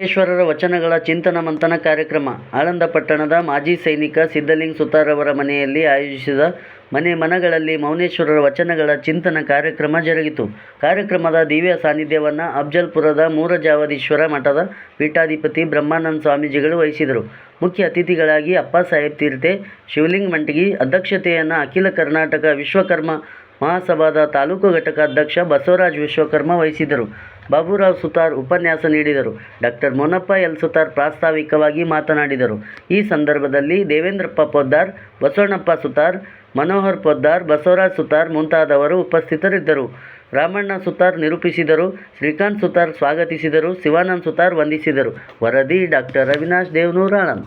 ಈಶ್ವರರ ವಚನಗಳ ಚಿಂತನ ಮಂಥನ ಕಾರ್ಯಕ್ರಮ. ಆಳಂದ ಪಟ್ಟಣದ ಮಾಜಿ ಸೈನಿಕ ಸಿದ್ದಲಿಂಗ ಸುತಾರವರ ಮನೆಯಲ್ಲಿ ಆಯೋಜಿಸಿದ ಮನೆ ಮನಗಳಲ್ಲಿ ಮೌನೇಶ್ವರರ ವಚನಗಳ ಚಿಂತನ ಕಾರ್ಯಕ್ರಮ ಜರುಗಿತು. ಕಾರ್ಯಕ್ರಮದ ದಿವ್ಯ ಸಾನ್ನಿಧ್ಯವನ್ನು ಅಫ್ಜಲ್ಪುರದ ಮೂರಜಾವದೀಶ್ವರ ಮಠದ ಪೀಠಾಧಿಪತಿ ಬ್ರಹ್ಮಾನಂದ ಸ್ವಾಮೀಜಿಗಳು ವಹಿಸಿದರು. ಮುಖ್ಯ ಅತಿಥಿಗಳಾಗಿ ಅಪ್ಪಾಸಾಹೇಬ್ ತೀರ್ಥೆ, ಶಿವಲಿಂಗ್ ಮಂಟಗಿ ಅಧ್ಯಕ್ಷತೆಯನ್ನು ಅಖಿಲ ಕರ್ನಾಟಕ ವಿಶ್ವಕರ್ಮ ಮಹಾಸಭಾದ ತಾಲೂಕು ಘಟಕ ಅಧ್ಯಕ್ಷ ಬಸವರಾಜ್ ವಿಶ್ವಕರ್ಮ ವಹಿಸಿದರು ಬಾಬುರಾವ್ ಸುತಾರ್ ಉಪನ್ಯಾಸ ನೀಡಿದರು. ಡಾಕ್ಟರ್ ಮೋನಪ್ಪ ಎಲ್ ಸುತಾರ್ ಪ್ರಾಸ್ತಾವಿಕವಾಗಿ ಮಾತನಾಡಿದರು. ಈ ಸಂದರ್ಭದಲ್ಲಿ ದೇವೇಂದ್ರಪ್ಪ ಪೊದ್ದಾರ್, ಬಸವಣ್ಣಪ್ಪ ಸುತಾರ್, ಮನೋಹರ್ ಪೊದ್ದಾರ್, ಬಸವರಾಜ್ ಸುತಾರ್ ಮುಂತಾದವರು ಉಪಸ್ಥಿತರಿದ್ದರು. ರಾಮಣ್ಣ ಸುತಾರ್ ನಿರೂಪಿಸಿದರು. ಶ್ರೀಕಾಂತ್ ಸುತಾರ್ ಸ್ವಾಗತಿಸಿದರು. ಶಿವಾನಂದ್ ಸುತಾರ್ ವಂದಿಸಿದರು. ವರದಿ ಡಾಕ್ಟರ್ ಅವಿನಾಶ್ ದೇವನೂರ್ ಆಳಂದ್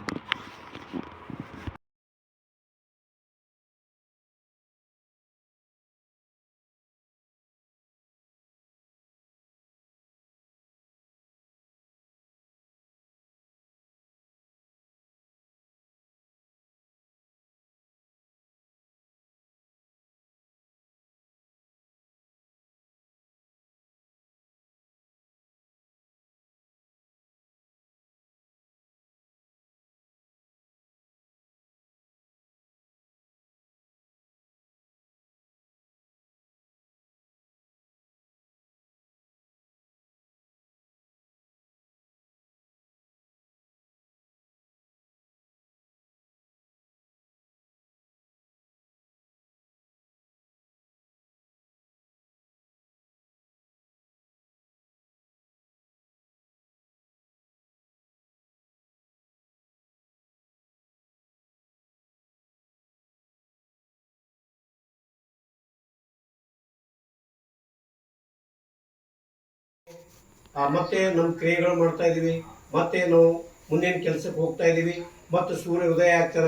ಮತ್ತೆ ನಮ್ಮ ಕ್ರಿಯೆಗಳು ಮಾಡ್ತಾ ಇದೀವಿ. ಮತ್ತೆ ನಾವು ಮುಂದಿನ ಕೆಲಸಕ್ಕೆ ಹೋಗ್ತಾ ಇದೀವಿ. ಮತ್ತು ಸೂರ್ಯ ಉದಯ ಆಗ್ತಾರ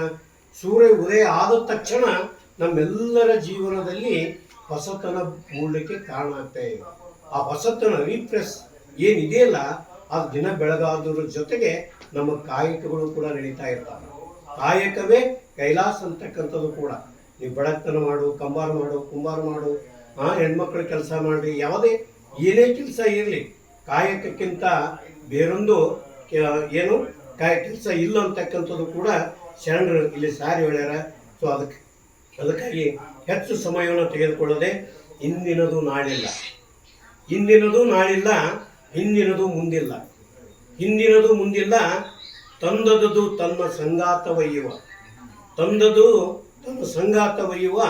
ಸೂರ್ಯ ಉದಯ ಆದ ತಕ್ಷಣ ನಮ್ಮೆಲ್ಲರ ಜೀವನದಲ್ಲಿ ಹೊಸತನ ಮೂಡಲಿಕ್ಕೆ ಕಾರಣ ಆಗ್ತಾ ಇದೆ. ಆ ಹೊಸತನ ರಿಪ್ರೆಸ್ ಏನಿದೆಯಲ್ಲ ಆ ದಿನ ಬೆಳಗಾದ್ರ ಜೊತೆಗೆ ನಮ್ಮ ಕಾಯಕಗಳು ಕೂಡ ನಡೀತಾ ಇರ್ತಾವೆ. ಕಾಯಕವೇ ಕೈಲಾಸ ಅಂತಕ್ಕಂಥದ್ದು ಕೂಡ. ನೀವು ಬೆಳಗ್ತನ ಮಾಡು, ಕಂಬಾರ ಮಾಡು, ಕುಂಬಾರ ಮಾಡು ಹೆಣ್ಮಕ್ಳ ಕೆಲಸ ಮಾಡಿ ಯಾವುದೇ ಏನೇ ಕೆಲಸ ಇರಲಿ ಕಾಯಕಕ್ಕಿಂತ ಬೇರೊಂದು ಏನು ಕಾಯ ಕೆಲಸ ಇಲ್ಲ ಅಂತಕ್ಕಂಥದ್ದು ಕೂಡ ಶರಣರು ಇಲ್ಲಿ ಸಾರಿ ಹೇಳ್ಯಾರ. ಸೊ ಅದಕ್ಕೆ ಅದಕ್ಕಾಗಿ ಹೆಚ್ಚು ಸಮಯವನ್ನು ತೆಗೆದುಕೊಳ್ಳದೆ ಇಂದಿನದು ನಾಳಿಲ್ಲ. ಇಂದಿನದು ನಾಳಿಲ್ಲ ಹಿಂದಿನದು ಮುಂದಿಲ್ಲ. ಹಿಂದಿನದು ಮುಂದಿಲ್ಲ, ತಂದದದು ತನ್ನ ಸಂಗಾತ ಒಯ್ಯುವ. ತಂದದು ತನ್ನ ಸಂಗಾತ ಒಯ್ಯುವ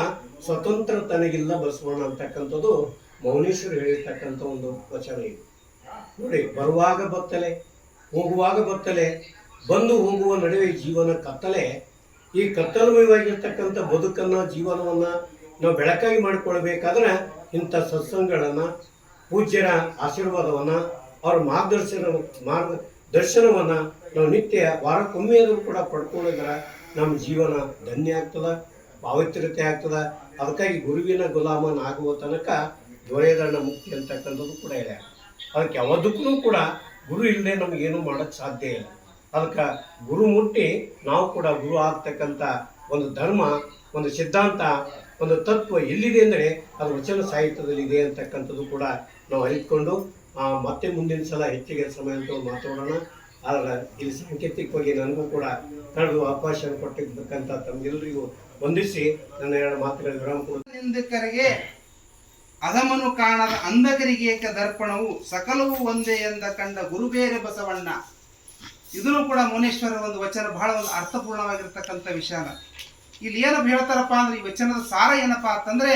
ಸ್ವತಂತ್ರ ತನಗಿಲ್ಲ ಬಸವಣ್ಣ ಅಂತಕ್ಕಂಥದ್ದು ಮೌನೇಶ್ವರ್ ಹೇಳಿರ್ತಕ್ಕಂಥ ಒಂದು ವಚನ ಇದು. ನೋಡಿ, ಬರುವಾಗ ಬತ್ತಲೆ, ಹೋಗುವಾಗ ಬತ್ತಲೆ, ಬಂದು ಹೋಗುವ ನಡುವೆ ಜೀವನ ಕತ್ತಲೆ, ಈ ಕತ್ತಲಮಯವಾಗಿರ್ತಕ್ಕಂಥ ಬದುಕನ್ನ, ಜೀವನವನ್ನ ನಾವು ಬೆಳಕಾಗಿ ಮಾಡಿಕೊಳ್ಬೇಕಾದ್ರೆ ಇಂಥ ಸತ್ಸಂಗಗಳನ್ನ, ಪೂಜ್ಯರ ಆಶೀರ್ವಾದವನ್ನ, ಅವ್ರ ಮಾರ್ಗದರ್ಶನ, ಮಾರ್ಗದರ್ಶನವನ್ನ ನಾವು ನಿತ್ಯ ವಾರಕ್ಕೊಮ್ಮೆ ಆದರೂ ಕೂಡ ಪಡ್ಕೊಳ್ಳಿದ್ರೆ ನಮ್ಮ ಜೀವನ ಧನ್ಯ ಆಗ್ತದ, ಪಾವಿತ್ರ್ಯತೆ ಆಗ್ತದ. ಅದಕ್ಕಾಗಿ ಗುರುವಿನ ಗುಲಾಮನ ಆಗುವ ತನಕ ದೊರೆಯದಣ್ಣ ಮುಕ್ತಿ ಅಂತಕ್ಕಂಥದ್ದು ಕೂಡ ಇದೆ. ಅದಕ್ಕೆ ಯಾವುದಕ್ಕೂ ಕೂಡ ಗುರು ಇಲ್ಲದೆ ನಮಗೇನು ಮಾಡೋಕ್ಕೆ ಸಾಧ್ಯ ಇಲ್ಲ. ಅದಕ್ಕೆ ಗುರು ಮುಟ್ಟಿ ನಾವು ಕೂಡ ಗುರು ಆಗ್ತಕ್ಕಂಥ ಒಂದು ಧರ್ಮ, ಒಂದು ಸಿದ್ಧಾಂತ, ಒಂದು ತತ್ವ ಎಲ್ಲಿದೆ ಅಂದರೆ ಅದು ವಚನ ಸಾಹಿತ್ಯದಲ್ಲಿ ಇದೆ ಅಂತಕ್ಕಂಥದ್ದು ಕೂಡ ನಾವು ಅರಿತುಕೊಂಡು ಮತ್ತೆ ಮುಂದಿನ ಸಲ ಹೆಚ್ಚಿಗೆ ಸಮಯ ಅಂತ ಮಾತಾಡೋಣ. ಆದರೆ ಇಲ್ಲಿ ಸಾಂಕೇತಿಕವಾಗಿ ನನಗೂ ಕೂಡ ನಡೆದು ಅವಕಾಶ ಕೊಟ್ಟಿರ್ತಕ್ಕಂಥ ತಮಗೆಲ್ಲರಿಗೂ ವಂದಿಸಿ ನನ್ನ ಎರಡು ಮಾತುಗಳ ವಿರಾಮ ಕೊಡು ನಿಂದಕರಿಗೆ ಅಧಮನು ಕಾಣದ ಅಂಧಕರಿಗೆ ಏಕ ದರ್ಪಣವು ಸಕಲವು ಒಂದೇ ಎಂದ ಕಂಡ ಗುರುಬೇರೆ ಬಸವಣ್ಣ. ಇದನ್ನು ಕೂಡ ಮುನೇಶ್ವರ ಒಂದು ವಚನ ಬಹಳ ಒಂದು ಅರ್ಥಪೂರ್ಣವಾಗಿರ್ತಕ್ಕಂಥ ವಿಷಯನ. ಇಲ್ಲಿ ಏನಪ್ಪ ಹೇಳ್ತಾರಪ್ಪ ಅಂದ್ರೆ ಈ ವಚನದ ಸಾರ ಏನಪ್ಪಾ ಅಂತಂದ್ರೆ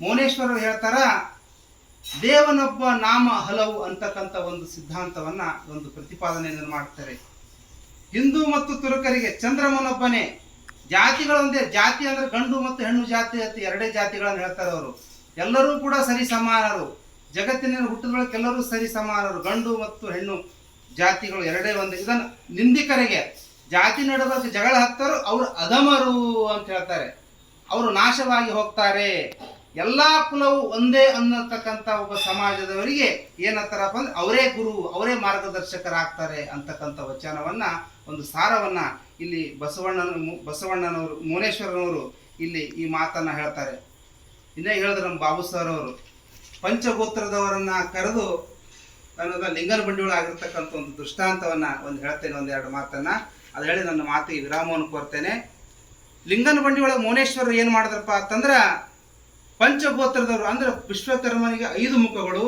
ಮೌನೇಶ್ವರರು ಹೇಳ್ತಾರ, ದೇವನೊಬ್ಬ ನಾಮ ಹಲವು ಅಂತಕ್ಕಂಥ ಒಂದು ಸಿದ್ಧಾಂತವನ್ನ ಒಂದು ಪ್ರತಿಪಾದನೆಯನ್ನು ಮಾಡ್ತಾರೆ. ಹಿಂದೂ ಮತ್ತು ತುರುಕರಿಗೆ ಚಂದ್ರಮನೊಬ್ಬನೇ. ಜಾತಿಗಳೊಂದೇ ಜಾತಿ ಅಂದ್ರೆ ಗಂಡು ಮತ್ತು ಹೆಣ್ಣು ಜಾತಿ ಅಂತ ಎರಡೇ ಜಾತಿಗಳನ್ನು ಹೇಳ್ತಾರೆ ಅವರು ಎಲ್ಲರೂ ಕೂಡ ಸರಿ ಸಮಾನರು. ಜಗತ್ತಿನ ಹುಟ್ಟಿದೊಳಗೆ ಎಲ್ಲರೂ ಸರಿ ಸಮಾನರು. ಗಂಡು ಮತ್ತು ಹೆಣ್ಣು ಜಾತಿಗಳು ಎರಡೇ ಒಂದು. ಇದನ್ನು ನಿಂದಿಕರಿಗೆ ಜಾತಿ ನಡೆದಕ್ಕೆ ಜಗಳ ಹತ್ತರು, ಅವರು ಅಧಮರು ಅಂತ ಹೇಳ್ತಾರೆ. ಅವರು ನಾಶವಾಗಿ ಹೋಗ್ತಾರೆ. ಎಲ್ಲ ಕುಲವು ಒಂದೇ ಅನ್ನತಕ್ಕಂಥ ಒಬ್ಬ ಸಮಾಜದವರಿಗೆ ಏನತ್ತಾರಪ್ಪ ಅಂದ್ರೆ ಅವರೇ ಗುರು, ಅವರೇ ಮಾರ್ಗದರ್ಶಕರಾಗ್ತಾರೆ ಅಂತಕ್ಕಂಥ ವಚನವನ್ನ, ಒಂದು ಸಾರವನ್ನು ಇಲ್ಲಿ ಬಸವಣ್ಣನ, ಬಸವಣ್ಣನವರು, ಮುನೇಶ್ವರನವರು ಇಲ್ಲಿ ಈ ಮಾತನ್ನ ಹೇಳ್ತಾರೆ. ಇನ್ನೇ ಹೇಳಿದ್ರು ನಮ್ಮ ಬಾಬು ಸರ್ ಅವರು, ಪಂಚಗೋತ್ರದವರನ್ನ ಕರೆದು ನನ್ನ ಲಿಂಗನ ಬಂಡಿಯೊಳಗೆ ಆಗಿರ್ತಕ್ಕಂಥ ಒಂದು ದೃಷ್ಟಾಂತವನ್ನ ಒಂದು ಹೇಳ್ತೇನೆ ಒಂದೆರಡು ಮಾತನ್ನ. ಅದು ಹೇಳಿ ನನ್ನ ಮಾತಿಗೆ ವಿರಾಮವನ್ನು ಕೋರ್ತೇನೆ ಲಿಂಗನ ಬಂಡಿಯೊಳಗೆ ಮೌನೇಶ್ವರರು ಏನು ಮಾಡಿದ್ರಪ್ಪ ಅಂತಂದ್ರ, ಪಂಚಗೋತ್ರದವರು ಅಂದ್ರೆ ವಿಶ್ವಕರ್ಮನಿಗೆ ಐದು ಮುಖಗಳು,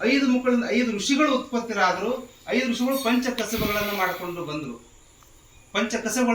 ಐದು ಮುಖಗಳಿಂದ ಐದು ಋಷಿಗಳು ಉತ್ಪತ್ತಿರಾದರು, ಐದು ಋಷಿಗಳು ಪಂಚ ಕಸಬಗಳನ್ನು ಮಾಡಿಕೊಂಡು ಬಂದರು. ಪಂಚ ಕಸಬುಗಳ